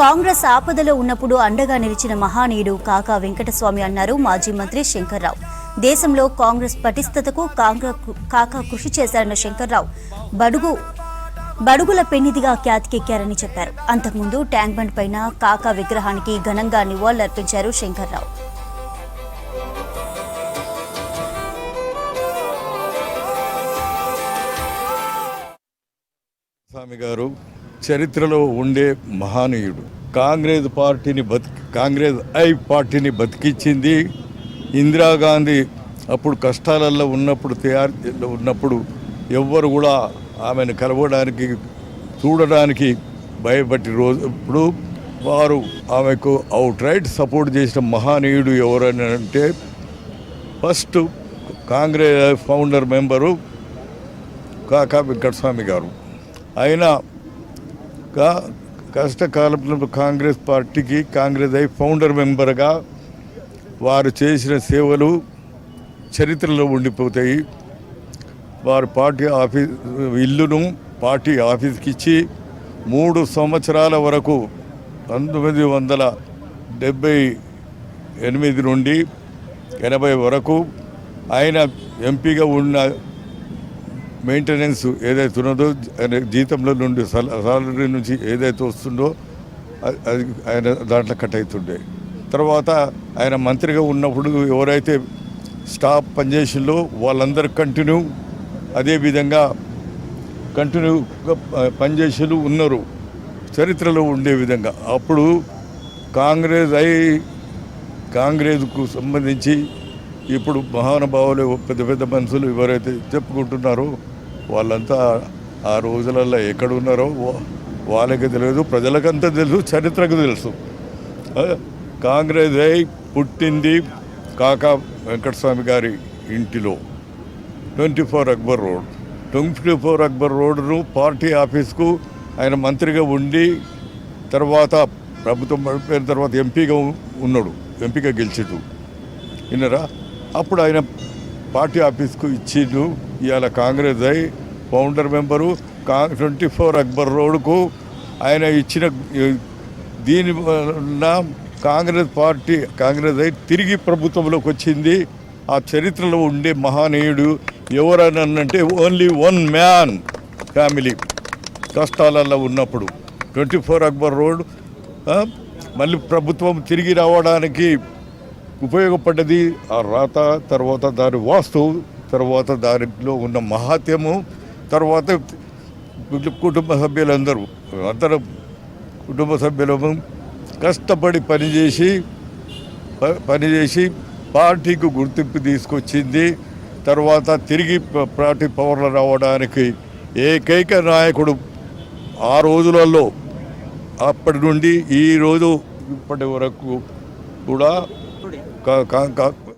కాంగ్రెస్ ఆపదలో ఉన్నప్పుడు అండగా నిలిచిన మహానీయుడు కాకా వెంకటస్వామి అన్నారు మాజీ మంత్రి శంకర్రావు. దేశంలో కాంగ్రెస్ పటిష్టతకు కాకా కృషి చేశారన్న శంకర్రావు బడుగు బడుగుల పెన్నిదిగా ఖ్యాతికెక్కారని చెప్పారు. అంతకుముందు ట్యాంక్ బండ్ పైన కాకా విగ్రహానికి ఘనంగా నివాళులర్పించారు శంకర్రావు. స్వామి గారు చరిత్రలో ఉండే మహానీయుడు. కాంగ్రెస్ పార్టీని బతికి కాంగ్రెస్ ఐ పార్టీని బతికించింది ఇందిరాగాంధీ. అప్పుడు కష్టాలలో ఉన్నప్పుడు తయారు ఉన్నప్పుడు ఎవ్వరు కూడా ఆమెను కలవడానికి చూడడానికి భయపట్టి రోజు ఇప్పుడు వారు ఆమెకు అవుట్ రైట్ సపోర్ట్ చేసిన మహానీయుడు ఎవరని అంటే ఫస్ట్ కాంగ్రెస్ ఫౌండర్ మెంబరు కాకా వెంకటస్వామి గారు. ఆయన కా- కష్టకాలంలో కాంగ్రెస్ పార్టీకి కాంగ్రెస్ ఐ ఫౌండర్ మెంబర్గా వారు చేసిన సేవలు చరిత్రలో ఉండిపోతాయి. వారు పార్టీ ఆఫీస్ ఇల్లును పార్టీ ఆఫీస్కి ఇచ్చి మూడు సంవత్సరాల వరకు పంతొమ్మిది వందల డెబ్భై ఎనిమిది నుండి ఎనభై వరకు ఆయన ఎంపీగా ఉన్న మెయింటెనెన్స్ ఏదైతే ఉన్నదో జీతంలో నుండి సాలరీ నుంచి ఏదైతే వస్తుందో అది ఆయన దాంట్లో కట్ అవుతుండే. తర్వాత ఆయన మంత్రిగా ఉన్నప్పుడు ఎవరైతే స్టాఫ్ పనిచేసిందో వాళ్ళందరూ కంటిన్యూ అదే విధంగా కంటిన్యూగా ప- పనిచేసేలు ఉన్నారు. చరిత్రలో ఉండే విధంగా. అప్పుడు కాంగ్రెస్ అయి కాంగ్రెస్కు సంబంధించి ఇప్పుడు మహానుభావులు పెద్ద పెద్ద మనుషులు ఎవరైతే చెప్పుకుంటున్నారో వాళ్ళంతా ఆ రోజులలో ఎక్కడున్నారో వా- వాళ్ళకి తెలియదు ప్రజలకంతా తెలుసు చరిత్రకు తెలుసు. కాంగ్రెస్ అయి పుట్టింది కాకా వెంకటస్వామి గారి ఇంటిలో. Twenty four Akbar road. Twenty four Akbar రోడ్ను party ఆఫీస్కు ఆయన మంత్రిగా ఉండి తర్వాత ప్రభుత్వం పడిపోయిన తర్వాత ఎంపీగా ఉన్నాడు ఎంపీగా గెలిచిండు విన్నరా? అప్పుడు ఆయన పార్టీ ఆఫీస్కు ఇచ్చిండు. ఇవాళ కాంగ్రెస్ అయి ఫౌండర్ మెంబరు కా ట్వంటీ ఫోర్ అక్బర్ రోడ్కు ఆయన ఇచ్చిన దీని వలన కాంగ్రెస్ పార్టీ కాంగ్రెస్ అయి తిరిగి ప్రభుత్వంలోకి వచ్చింది. ఆ చరిత్రలో ఉండే మహానీయుడు ఎవరనంటే ఓన్లీ వన్ మ్యాన్ ఫ్యామిలీ కష్టాలలో ఉన్నప్పుడు. ట్వంటీ ఫోర్ అక్బర్ రోడ్ మళ్ళీ ప్రభుత్వం తిరిగి రావడానికి ఉపయోగపడ్డది. ఆ రాత తర్వాత దాని వాస్తు తర్వాత దానిలో ఉన్న మహాత్యము తర్వాత కుటుంబ సభ్యులందరూ అందరూ కుటుంబ సభ్యులము కష్టపడి పనిచేసి ప- పనిచేసి పార్టీకి గుర్తింపు తీసుకొచ్చింది. తర్వాత తిరిగి ప- పార్టీ పవర్లు రావడానికి ఏకైక నాయకుడు ఆ రోజులలో అప్పటి నుండి ఈ రోజు ఇప్పటి వరకు కూడా కా- కా- కా-